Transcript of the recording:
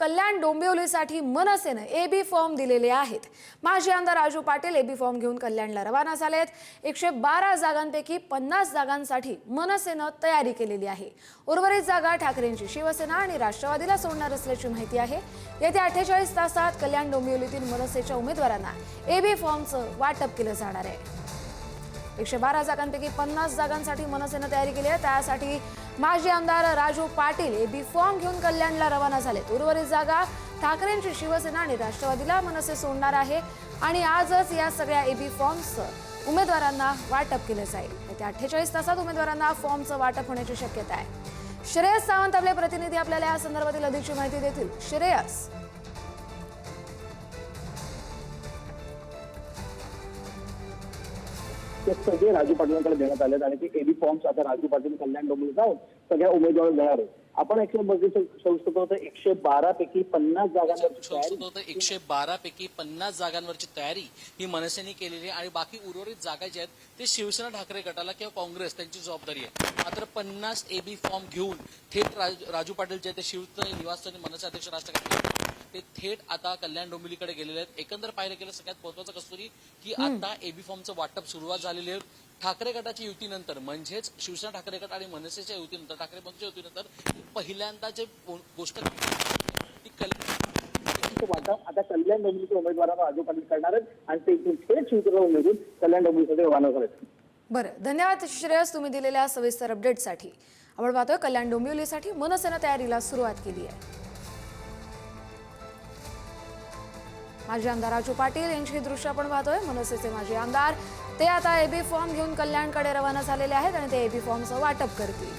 कल्याण डोंबिवलीसाठी मनसेनं ए B form दिलेले आहेत. माजी आमदार Raju Patil A B form घेऊन कल्याणला रवाना झालेत. एकशे बारा जागांपैकी पन्नास जागांसाठी मनसेनं तयारी केलेली आहे. उर्वरित जागा ठाकरेंची शिवसेना आणि राष्ट्रवादीला सोडणार असल्याची माहिती आहे. येत्या अठ्ठेचाळीस तासात कल्याण डोंबिवलीतील मनसेच्या उमेदवारांना ए बी फॉर्मचं वाटप केलं जाणार आहे. एकशे बारा जागांपैकी पन्नास जागांसाठी मनसेनं तयारी केली आहे. त्यासाठी माजी आमदार राजू पाटील हे बी फॉर्म घेऊन कल्याणला रवाना झालेत. उर्वरित जागा ठाकरेंची शिवसेना आणि राष्ट्रवादीला मनसे सोडणार आहे. आणि आजच या सगळ्या ए बी फॉर्म्सचं उमेदवारांना वाटप केलं जाईल. येत्या अठ्ठेचाळीस तासात उमेदवारांना फॉर्मचं वाटप होण्याची शक्यता आहे. श्रेयस सावंत आपले प्रतिनिधी आपल्याला या संदर्भातील अधिकची माहिती देतील. श्रेयस. ते सगळे राजू पाटलांकडे देण्यात आले आणि ते एबी फॉर्म्स आता राजू पाटील कल्याण डोंबिवली जाऊन सगळ्या उमेदवार देणार आहेत. आपण एकशे बघितलं शकतो तर एकशे बारा पैकी पन्नास जागांवरची तयारी. संसद होतं एकशे बारा पैकी पन्नास जागांवरची तयारी ही मनसेने केलेली आहे आणि बाकी उर्वरित जागा ज्या आहेत ते शिवसेना ठाकरे गटाला किंवा काँग्रेस त्यांची जबाबदारी आहे. मात्र पन्नास एबी फॉर्म घेऊन थेट राज- राजू पाटील जे आहेत ते शिवसेना निवासस्थानी मनसे अध्यक्ष राष्ट्रपती ते थेट आता कल्याण डोंबिवलीकडे गेलेले आहेत. एकंदर पाहिलं गेलं सगळ्यात महत्वाचं कस्तुरी की आता एबी फॉर्मचं वाटप सुरुवात झालेली आहे. ठाकरे गटाच्या युतीनंतर म्हणजेच शिवसेना ठाकरे गट आणि मनसेच्या युतीनंतर ठाकरे पक्षाच्या युतीनंतर पहिल्यांदा जे गोष्ट ती कल्याण वाटप आता कल्याण डोंबिवलीच्या उमेदवारांना पाटील करणार आहेत आणि ते इथून थेट शिवसेना कल्याण डोंबिवलीसाठी रवाना झाले बरं धन्यवाद श्रेयस तुम्ही दिलेल्या सविस्तर अपडेटसाठी आपण पाहतोय कल्याण डोंबिवलीसाठी मनसेनं तयारीला सुरुवात केली आहे. माजी आमदार राजू पाटील यांची दृश्य आपण पाहतोय. मनसेचे माजी आमदार ते आता एबी फॉर्म घेऊन कल्याणकडे रवाना झालेले आहेत आणि ते एबी फॉर्मचं वाटप करतील.